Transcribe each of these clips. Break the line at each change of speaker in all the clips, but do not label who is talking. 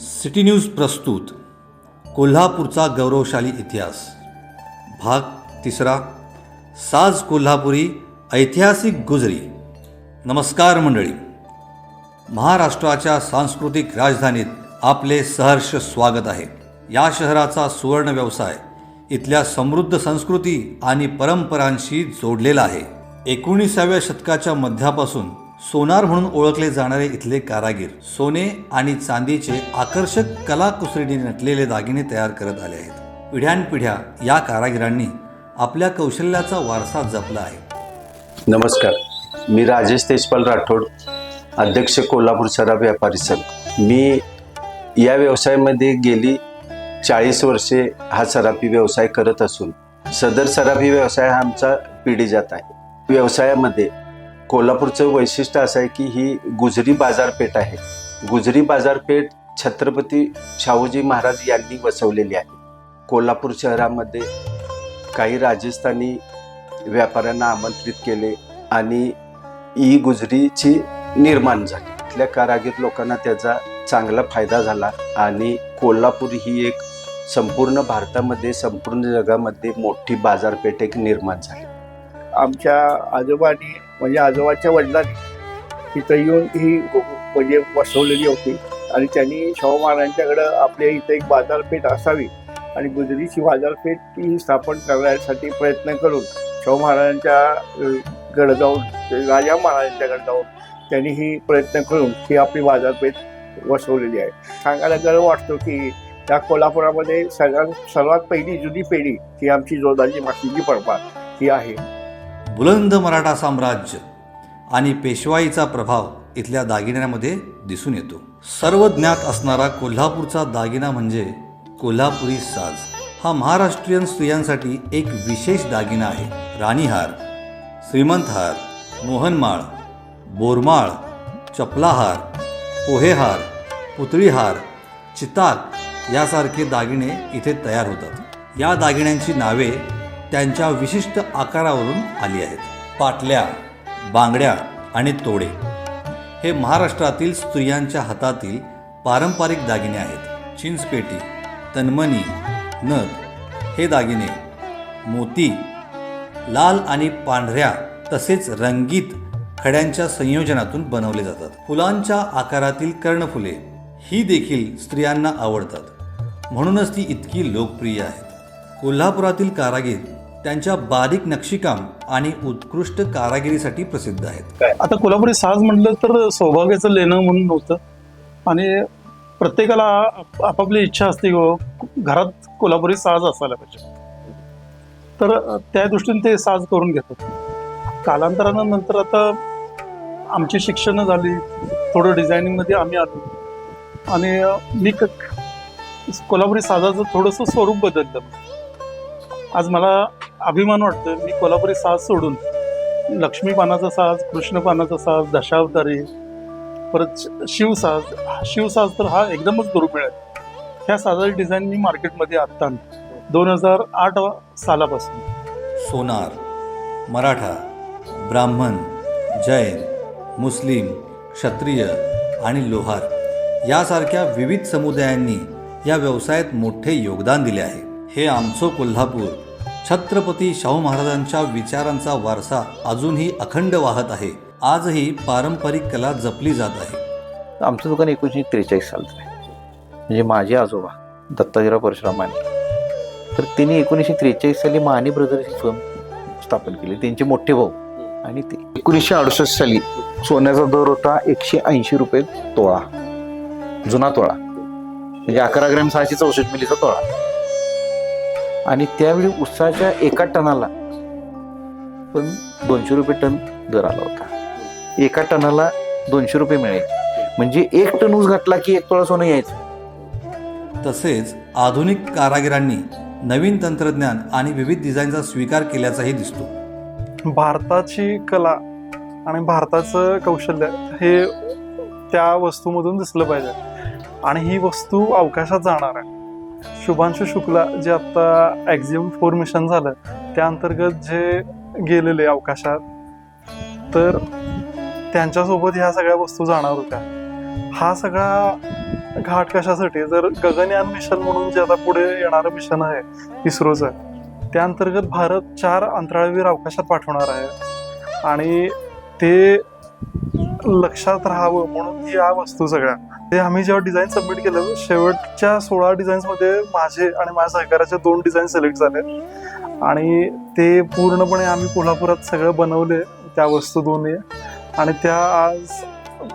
City news प्रस्तुत कोल्हापूरचा गौरवशाली इतिहास. भाग तिसरा साज कोल्हापुरी ऐतिहासिक गुजरी. नमस्कार मंडळी. महाराष्ट्राच्या सांस्कृतिक राजधानीत आपले सहर्ष स्वागत आहे. या शहराचा सुवर्ण व्यवसाय इथल्या समृद्ध संस्कृती आणि परंपरांशी जोडलेला आहे. एकोणीसाव्या शतकाच्या मध्यापासून सोनार म्हणून ओळखले जाणारे इथले कारागीर सोने आणि चांदीचे आकर्षक कलाकुसरीने नटलेले दागिने तयार करत आले आहेत. पिढ्यानपिढ्या या कारागिरांनी आपल्या कौशल्याचा वारसा जपला आहे.
नमस्कार. मी राजेश तेजपाल राठोड अध्यक्ष कोल्हापूर शराब व्यापारी संघ. मी या व्यवसायामध्ये गेली चाळीस वर्षे हा सराफी व्यवसाय करत असून सदर सराफी व्यवसाय हा आमचा पिढीजात आहे. व्यवसायामध्ये कोल्हापूरचं वैशिष्ट्य असं आहे की ही गुजरी बाजारपेठ आहे. गुजरी बाजारपेठ छत्रपती शाहूजी महाराज यांनी वसवलेली आहे. कोल्हापूर शहरामध्ये काही राजस्थानी व्यापाऱ्यांना आमंत्रित केले आणि ही गुजरीची निर्माण झाली. इथल्या कारागीर लोकांना त्याचा चांगला फायदा झाला आणि कोल्हापूर ही एक संपूर्ण भारतामध्ये संपूर्ण जगामध्ये मोठी बाजारपेठ एक निर्माण झाली.
आमच्या आजोबांनी म्हणजे आजोबाच्या वडिलांनी तिथं येऊन ही म्हणजे बसवलेली होती. आणि त्यांनी शाहू महाराजांच्याकडं आपल्या इथं एक बाजारपेठ असावी आणि गुजरीची बाजारपेठ ती स्थापन करण्यासाठी प्रयत्न करून शाहू महाराजांच्या जाऊन राजा महाराजांच्याकडे जाऊन त्यांनी ही प्रयत्न करून ही आपली बाजारपेठ बसवलेली आहे. सांगायला गर्व वाटतो की त्या कोल्हापुरामध्ये सगळ्यात सर्वात पहिली जुनी पिढी ही आमची जोरदारची मातीची परंपरा ही आहे.
बुलंद मराठा साम्राज्य आणि पेशवाईचा प्रभाव इथल्या दागिन्यांमध्ये दिसून येतो. सर्व ज्ञात असणारा कोल्हापूरचा दागिना म्हणजे कोल्हापुरी साज. हा महाराष्ट्रीयन स्त्रियांसाठी एक विशेष दागिना आहे. राणीहार श्रीमंतहार मोहनमाळ बोरमाळ चपलाहार पोहेहार पुतळीहार चिताक यासारखे दागिने इथे तयार होतात. या दागिन्यांची नावे त्यांच्या विशिष्ट आकारावरून आली आहेत. पाटल्या बांगड्या आणि तोडे. हे महाराष्ट्रातील स्त्रियांच्या हातातील पारंपरिक दागिने आहेत. चिंचपेटी तन्मणी नथ हे दागिने. मोती लाल आणि पांढऱ्या तसेच रंगीत खड्यांच्या संयोजनातून बनवले जातात. फुलांच्या आकारातील कर्णफुले ही देखील स्त्रियांना आवडतात. म्हणूनच ती इतकी लोकप्रिय आहेत. कोल्हापुरातील कारागीर त्यांच्या बारीक नक्षीकाम आणि उत्कृष्ट कारागिरीसाठी प्रसिद्ध आहेत.
आता कोल्हापुरी साज म्हटलं तर सौभाग्याचं लेणं म्हणून नव्हतं. आणि प्रत्येकाला आप- आपापली इच्छा असते की बाबा घरात कोल्हापुरी साज असायला पाहिजे. तर त्या दृष्टीने ते साज करून घेतात कालांतरानं नंतर आता आमची शिक्षणं झाली. थोडं डिझायनिंगमध्ये आम्ही आलो. आणि मी क कोल्हापुरी साजाचं थोडंसं स्वरूप बदललं. आज मला अभिमान वाटतो मी कोल्हापुरी साज सोडून लक्ष्मी पानाचा साज कृष्ण पानाचा साज दशावतारी परत शिवसाज हा शिवसाज तर हा एकदमच दुर्मिळ आहे. ह्या साजाची डिझाईन मी मार्केटमध्ये आत्ता दोन हजार आठ सालापासून.
सोनार मराठा ब्राह्मण जैन मुस्लिम क्षत्रिय आणि लोहार यासारख्या विविध समुदायांनी या व्यवसायात मोठे योगदान दिले आहे. हे आमचं कोल्हापूर छत्रपती शाहू महाराजांच्या विचारांचा वारसा अजूनही अखंड वाहत आहे. आजही पारंपरिक कला जपली जात आहे.
आमचं दुकान एकोणीसशे त्रेचाळीस सालचं आहे. म्हणजे माझे आजोबा दत्ताजीराव परशुराम माने तर त्यांनी एकोणीसशे त्रेचाळीस साली माने ब्रदर्स ही फर्म स्थापन केली. त्यांचे मोठे भाऊ आणि ते. एकोणीसशे अडुसष्ट साली सोन्याचा दर होता एकशे ऐंशी रुपये तोळा. जुना तोळा. म्हणजे अकरा ग्रॅम सहाशे चौसष्ट मिलीचा तोळा. आणि त्यावेळी उसाच्या एका टनाला पण दोनशे रुपये टन दर आला होता. एका टनाला दोनशे रुपये मिळायचे म्हणजे एक टन ऊस घातला की एक तोळा सोनं यायचं.
तसेच आधुनिक कारागिरांनी नवीन तंत्रज्ञान आणि विविध डिझाईनचा स्वीकार केल्याचाही दिसतो.
भारताची कला आणि भारताचं कौशल्य हे त्या वस्तूमधून दिसलं पाहिजे. आणि ही वस्तू अवकाशात जाणार आहे. शुभांशु शुक्ला जे आता ॲक्झिम फोर मिशन झालं त्या अंतर्गत जे गेलेले अवकाशात तर त्यांच्यासोबत ह्या सगळ्या वस्तू जाणार होत्या. हा सगळा घाट कशासाठी? जर गगनयान मिशन म्हणून जे आता पुढे येणारं मिशन आहे इस्रोचं त्या अंतर्गत भारत चार अंतराळवीर अवकाशात पाठवणार आहे. आणि ते लक्षात राहावं म्हणून या वस्तू सगळ्या. ते आम्ही जेव्हा डिझाईन सबमिट केलं शेवटच्या सोळा डिझाईन्समध्ये माझे आणि माझ्या सहकार्याचे दोन डिझाईन सिलेक्ट झाले. आणि ते पूर्णपणे आम्ही कोल्हापुरात सगळं बनवले त्या वस्तू दोन्ही. आणि त्या आज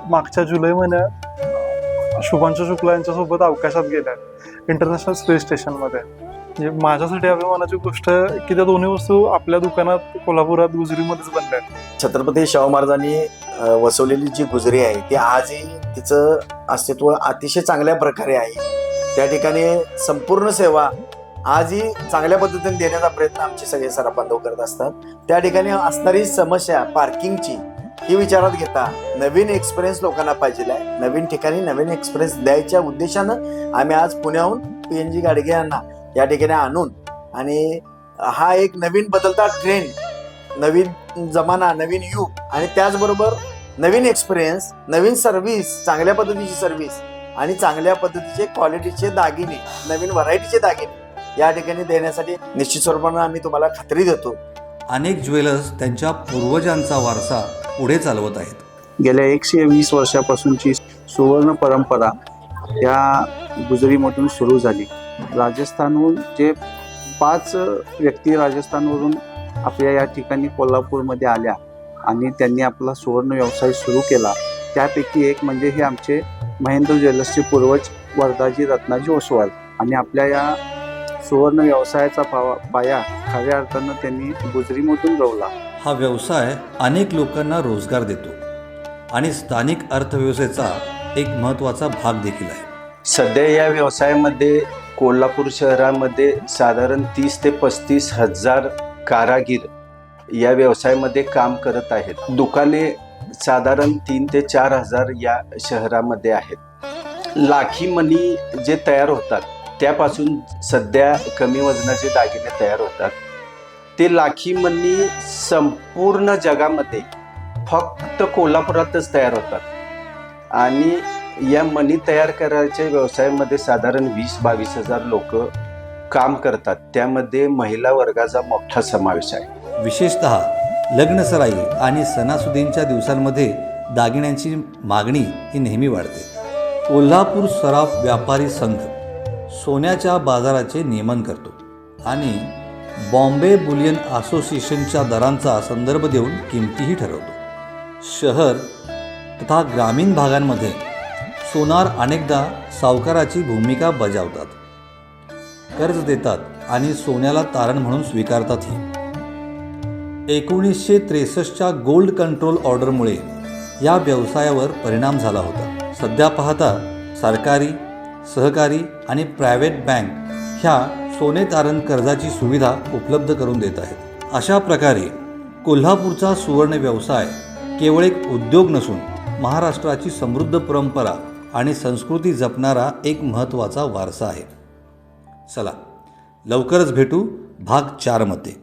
मागच्या जुलै महिन्यात शुभांशु शुक्ला यांच्यासोबत अवकाशात गेल्या इंटरनॅशनल स्पेस स्टेशनमध्ये. म्हणजे माझ्यासाठी अभिमानाची गोष्ट की त्या दोन्ही वस्तू आपल्या दुकानात कोल्हापुरात गुजरीमध्येच बनल्या
छत्रपती शाहू महाराजांनी वसवलेली जी गुजरी आहे ती आजही तिचं अस्तित्व अतिशय चांगल्या प्रकारे आहे. त्या ठिकाणी संपूर्ण सेवा आजही चांगल्या पद्धतीने देण्याचा प्रयत्न आमचे सगळे सरा करत असतात. त्या ठिकाणी असणारी समस्या पार्किंगची ही विचारात घेता नवीन एक्सपिरियन्स लोकांना पाहिजे आहे. नवीन ठिकाणी नवीन एक्सपिरियन्स द्यायच्या उद्देशानं आम्ही आज पुण्याहून पी एन जी गाडगे यांना या ठिकाणी आणून. आणि हा एक नवीन बदलता ट्रेंड नवीन जमाना नवीन युग आणि त्याचबरोबर नवीन एक्सपिरियन्स नवीन सर्व्हिस चांगल्या पद्धतीची सर्व्हिस आणि चांगल्या पद्धतीचे क्वालिटीचे दागिने नवीन व्हरायटीचे दागिने या ठिकाणी देण्यासाठी निश्चित स्वरूपानं आम्ही तुम्हाला खात्री देतो.
अनेक ज्वेलर्स त्यांच्या पूर्वजांचा वारसा पुढे चालवत आहेत.
गेल्या एकशे वीस वर्षापासूनची सुवर्ण परंपरा या गुजरीमधून सुरू झाली. राजस्थानहून जे पाच व्यक्ती राजस्थानवरून आपल्या या ठिकाणी कोल्हापूरमध्ये आल्या आणि त्यांनी आपला सुवर्ण व्यवसाय सुरू केला. त्यापैकी एक म्हणजे हे आमचे महेंद्र ज्वेलर्सचे पूर्वज वरदाजी रत्नाजी ओसवाल आणि आपल्या या सुवर्ण व्यवसायाचा पावा पाया खऱ्या अर्थानं त्यांनी गुजरीमधून रोवला.
हा व्यवसाय अनेक लोकांना रोजगार देतो आणि स्थानिक अर्थव्यवस्थेचा एक महत्त्वाचा भाग देखील आहे.
सध्या या व्यवसायामध्ये कोल्हापूर शहरामध्ये साधारण तीस ते पस्तीस हजार कारागीर या व्यवसायामध्ये काम करत आहेत. दुकाने साधारण तीन ते चार हजार या शहरामध्ये आहेत. लाखी मणी जे तयार होतात त्यापासून सध्या कमी वजनाचे दागिने तयार होतात. ते लाखी मणी संपूर्ण जगामध्ये फक्त कोल्हापुरातच तयार होतात. आणि या मनी तयार करायच्या व्यवसायामध्ये साधारण वीस बावीस हजार लोक काम करतात. त्यामध्ये महिला वर्गाचा मोठा समावेश आहे.
विशेषत लग्नसराई आणि सणासुदींच्या दिवसांमध्ये दागिन्यांची मागणी ही नेहमी वाढते. कोल्हापूर सराफ व्यापारी संघ सोन्याच्या बाजाराचे नियमन करतो आणि बॉम्बे बुलियन असोसिएशनच्या दरांचा संदर्भ देऊन किमतीही ठरवतो. शहर तथा ग्रामीण भागांमध्ये सोनार अनेकदा सावकाराची भूमिका बजावतात. कर्ज देतात आणि सोन्याला तारण म्हणून स्वीकारतातही एकोणीसशे त्रेसष्टच्या गोल्ड कंट्रोल ऑर्डरमुळे या व्यवसायावर परिणाम झाला होता. सध्या पाहता सरकारी सहकारी आणि प्रायव्हेट बँक ह्या सोने तारण कर्जाची सुविधा उपलब्ध करून देत आहेत. अशा प्रकारे कोल्हापूरचा सुवर्ण व्यवसाय केवळ एक उद्योग नसून महाराष्ट्राची समृद्ध परंपरा आणि संस्कृती जपणारा एक महत्त्वाचा वारसा आहे. चला लवकरच भेटू भाग चारमध्ये